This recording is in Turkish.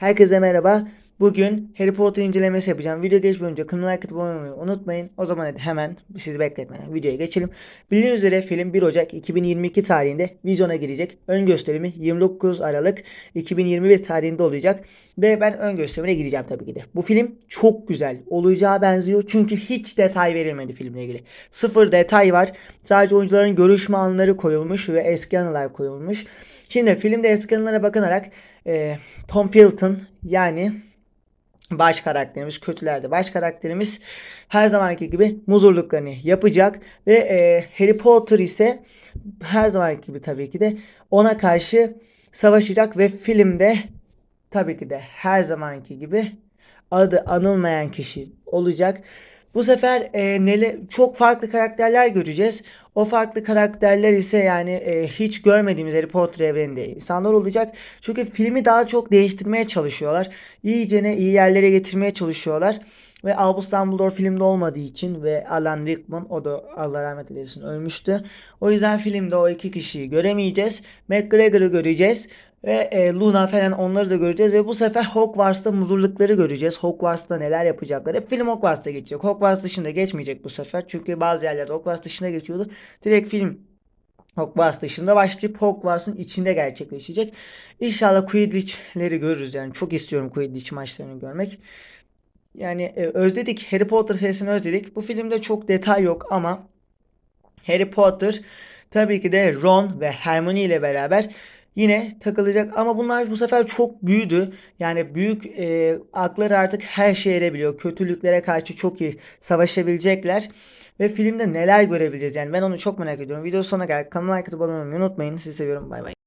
Herkese merhaba. Bugün Harry Potter incelemesi yapacağım. Video geçmeden önce kanalıma like atıp abone olmayı unutmayın. O zaman hadi hemen sizi bekletmeden videoya geçelim. Bildiğiniz üzere film 1 Ocak 2022 tarihinde vizyona girecek. Ön gösterimi 29 Aralık 2021 tarihinde olacak. Ve ben ön gösterimine gideceğim tabii ki de. Bu film çok güzel olacağı benziyor. Çünkü hiç detay verilmedi filmle ilgili. Sıfır detay var. Sadece oyuncuların görüşme anları koyulmuş ve eski anılar koyulmuş. Şimdi filmde eski anılara bakılarak e, Tom Felton yani baş karakterimiz kötülerde baş karakterimiz her zamanki gibi muzurluklarını yapacak ve e, Harry Potter ise her zamanki gibi tabii ki de ona karşı savaşacak ve filmde tabii ki de her zamanki gibi adı anılmayan kişi olacak. Bu sefer e, nele, çok farklı karakterler göreceğiz. O farklı karakterler ise yani e, hiç görmediğimiz Harry Potter evreninde insanlar olacak. Çünkü filmi daha çok değiştirmeye çalışıyorlar. İyicene iyi yerlere getirmeye çalışıyorlar. Ve Albus Dumbledore filmde olmadığı için ve Alan Rickman o da Allah rahmet eylesin ölmüştü. O yüzden filmde o iki kişiyi göremeyeceğiz. McGregor'ı göreceğiz. Ve e, Luna falan onları da göreceğiz ve bu sefer Hogwarts'ta muzurlukları göreceğiz. Hogwarts'ta neler yapacaklar. Hep film Hogwarts'ta geçecek. Hogwarts dışında geçmeyecek bu sefer. Çünkü bazı yerlerde Hogwarts dışında geçiyordu. Direkt film Hogwarts dışında başlayıp Hogwarts'ın içinde gerçekleşecek. İnşallah Quidditch'leri görürüz. Yani çok istiyorum Quidditch maçlarını görmek. Yani e, özledik. Harry Potter serisini özledik. Bu filmde çok detay yok ama Harry Potter tabii ki de Ron ve Hermione ile beraber yine takılacak ama bunlar bu sefer çok büyüdü. Yani büyük e, akları artık her şeye erebiliyor. Kötülüklere karşı çok iyi savaşabilecekler. Ve filmde neler görebileceğiz yani ben onu çok merak ediyorum. Video sonuna geldik. Kanalıma like atıp abone olmayı unutmayın. Sizi seviyorum. Bay bay.